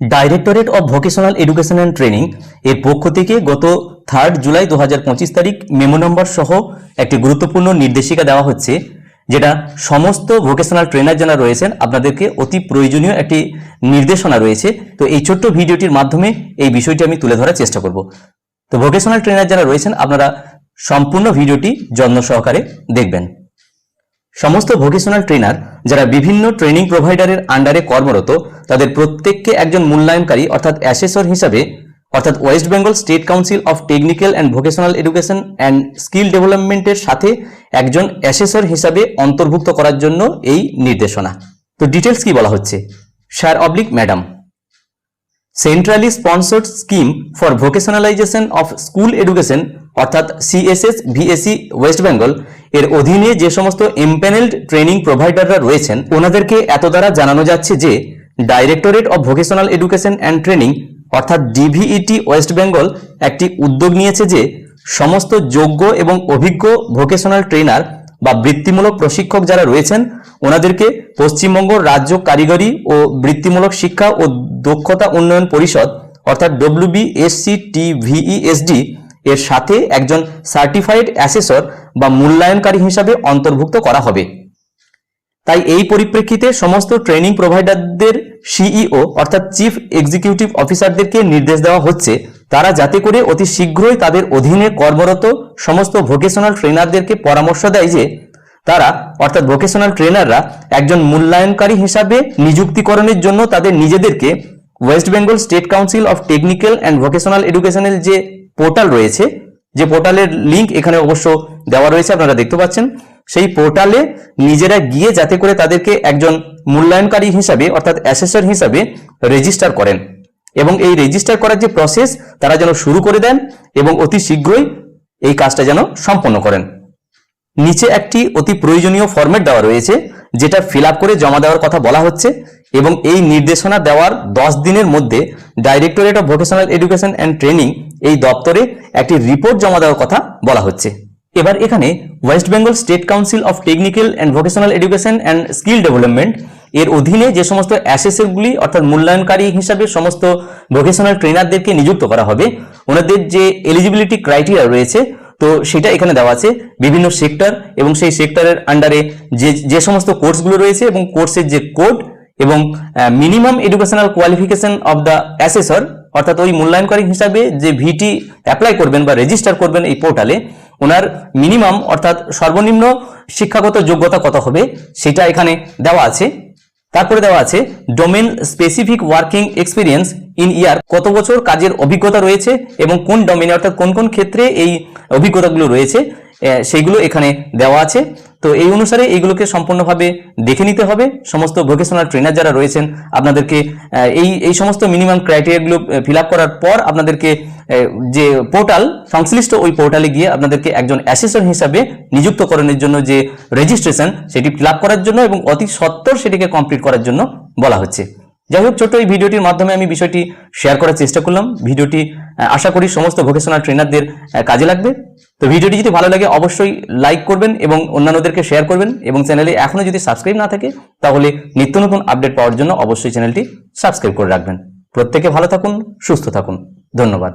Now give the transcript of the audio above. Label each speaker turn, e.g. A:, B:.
A: Directorate of vocational education and training এর পক্ষ থেকে গত থার্ড জুলাই দু হাজার পঁচিশ তারিখ মেমো নম্বর সহ একটি গুরুত্বপূর্ণ নির্দেশিকা দেওয়া হচ্ছে, যেটা সমস্ত ভোকেশনাল ট্রেনার যারা রয়েছেন, আপনাদেরকে অতি প্রয়োজনীয় একটি নির্দেশনা রয়েছে। তো এই ছোট্ট ভিডিওটির মাধ্যমে এই বিষয়টি আমি তুলে ধরার চেষ্টা করব। তো ভোকেশনাল ট্রেনার যারা রয়েছেন, আপনারা সম্পূর্ণ ভিডিওটি যত্ন সহকারে দেখবেন। সমস্ত ভোকেশনাল ট্রেনার যারা বিভিন্ন ট্রেনিং প্রোভাইডারের আন্ডারে কর্মরত, তাদের প্রত্যেককে একজন মূল্যায়নকারী অর্থাৎ অ্যাসেসর হিসাবে, অর্থাৎ West Bengal state council of technical and vocational education and skill ডেভেলপমেন্টের সাথে একজন অ্যাসেসর হিসাবে অন্তর্ভুক্ত করার জন্য এই নির্দেশনা। তো ডিটেলস কি বলা হচ্ছে? Sir oblique madam centrally sponsored scheme for vocationalisation of school education অর্থাৎ সিএসএস ভিএসি ওয়েস্ট বেঙ্গল এর অধীনে যে সমস্ত এমপ্যানেলড ট্রেনিং প্রোভাইডাররা রয়েছেন, ওনাদেরকে এত দ্বারা জানানো যাচ্ছে যে directorate of vocational education and training অর্থাৎ ডিভিইটি ওয়েস্ট বেঙ্গল একটি উদ্যোগ নিয়েছে যে, সমস্ত যোগ্য এবং অভিজ্ঞ ভোকেশনাল ট্রেনার বা বৃত্তিমূলক প্রশিক্ষক যারা রয়েছেন, ওনাদেরকে পশ্চিমবঙ্গ রাজ্য কারিগরি ও বৃত্তিমূলক শিক্ষা ও দক্ষতা উন্নয়ন পরিষদ, অর্থাৎ ডব্লিউবিএসসি টিভিইএসডি এর সাথে একজন সার্টিফাইড অ্যাসেসর বা মূল্যায়নকারী হিসাবে অন্তর্ভুক্ত করা হবে। তাই এই পরিপ্রেক্ষিতে সমস্ত ট্রেনিং প্রোভাইডারদের সিইও অর্থাৎ চিফ এক্সিকিউটিভ অফিসারদেরকে নির্দেশ দেওয়া হচ্ছে। তারা যাতে করে অতি শীঘ্রই তাদের অধীনে কর্মরত সমস্ত ভোকেশনাল ট্রেনারদেরকে পরামর্শ দেয় যে, তারা, অর্থাৎ ভোকেশনাল ট্রেনাররা, একজন মূল্যায়নকারী হিসাবে নিযুক্তিকরণের জন্য তাদের নিজেদেরকে West Bengal state council of technical and vocational এডুকেশনের যে পোর্টাল রয়েছে, যে পোর্টালের লিঙ্ক এখানে অবশ্য দেওয়া রয়েছে, আপনারা দেখতে পাচ্ছেন। সেই পোর্টালে নিজেরা গিয়ে যাতে করে তাদেরকে একজন মূল্যায়নকারী হিসাবে, অর্থাৎ অ্যাসেসর হিসাবে রেজিস্টার করেন। এবং এই রেজিস্টার করার যে প্রসেস তারা যেন শুরু করে দেন এবং অতি শীঘ্রই এই কাজটা যেন সম্পন্ন করেন। নিচে একটি অতি প্রয়োজনীয় ফরম্যাট দেওয়া রয়েছে, যেটা ফিল করে জমা দেওয়ার কথা বলা হচ্ছে এবং এই নির্দেশনা দেওয়ার দশ দিনের মধ্যে directorate of vocational education and training এই দপ্তরে একটি রিপোর্ট জমা দেওয়ার কথা বলা হচ্ছে। এবার এখানে West Bengal state council of technical and vocational education and skill development এর অধীনে যে সমস্ত অ্যাসেসরগুলি অর্থাৎ মূল্যায়নকারী হিসাবে সমস্ত ভোকেশনাল ট্রেনারদেরকে নিযুক্ত করা হবে, ওনাদের যে এলিজিবিলিটি ক্রাইটেরিয়া রয়েছে, তো সেটা এখানে দেওয়া আছে। বিভিন্ন সেক্টর এবং সেই সেক্টরের আন্ডারে যে যে সমস্ত কোর্সগুলো রয়েছে এবং কোর্সের যে কোড এবং minimum educational qualification of the assessor অর্থাৎ ওই মূল্যায়নকারী হিসাবে যে ভিটি অ্যাপ্লাই করবেন বা রেজিস্টার করবেন এই পোর্টালে ওনার মিনিমাম অর্থাৎ সর্বনিম্ন শিক্ষাগত যোগ্যতা কত হবে সেটা এখানে দেওয়া আছে। তারপরে দেওয়া আছে domain specific working experience in year কত বছর কাজের অভিজ্ঞতা রয়েছে এবং কোন ডোমেনে অর্থাৎ কোন কোন ক্ষেত্রে এই অভিজ্ঞতাগুলো রয়েছে সেইগুলো এখানে দেওয়া আছে। তো এই অনুসারে এইগুলোকে সম্পূর্ণভাবে দেখে নিতে হবে। সমস্ত ভোকেশনাল ট্রেনার যারা রয়েছেন, আপনাদেরকে এই এই সমস্ত মিনিমাম ক্রাইটেরিয়াগুলো ফিল করার পর আপনাদেরকে যে পোর্টাল সংশ্লিষ্ট ওই পোর্টালে গিয়ে আপনাদেরকে একজন অ্যাসেসর হিসাবে নিযুক্তকরণের জন্য যে রেজিস্ট্রেশন সেটি ফিল করার জন্য এবং অতি সত্বর সেটিকে কমপ্লিট করার জন্য বলা হচ্ছে। যাই হোক, ছোট্ট এই ভিডিওটির মাধ্যমে আমি বিষয়টি শেয়ার করার চেষ্টা করলাম। ভিডিওটি আশা করি সমস্ত ভোকেশনাল ট্রেনারদের কাজে লাগবে। তো ভিডিওটি যদি ভালো লাগে, অবশ্যই লাইক করবেন এবং অন্যান্যদেরকে শেয়ার করবেন এবং চ্যানেলে এখনও যদি সাবস্ক্রাইব না থাকে, তাহলে নিত্য নতুন আপডেট পাওয়ার জন্য অবশ্যই চ্যানেলটি সাবস্ক্রাইব করে রাখবেন। প্রত্যেকে ভালো থাকুন, সুস্থ থাকুন। ধন্যবাদ।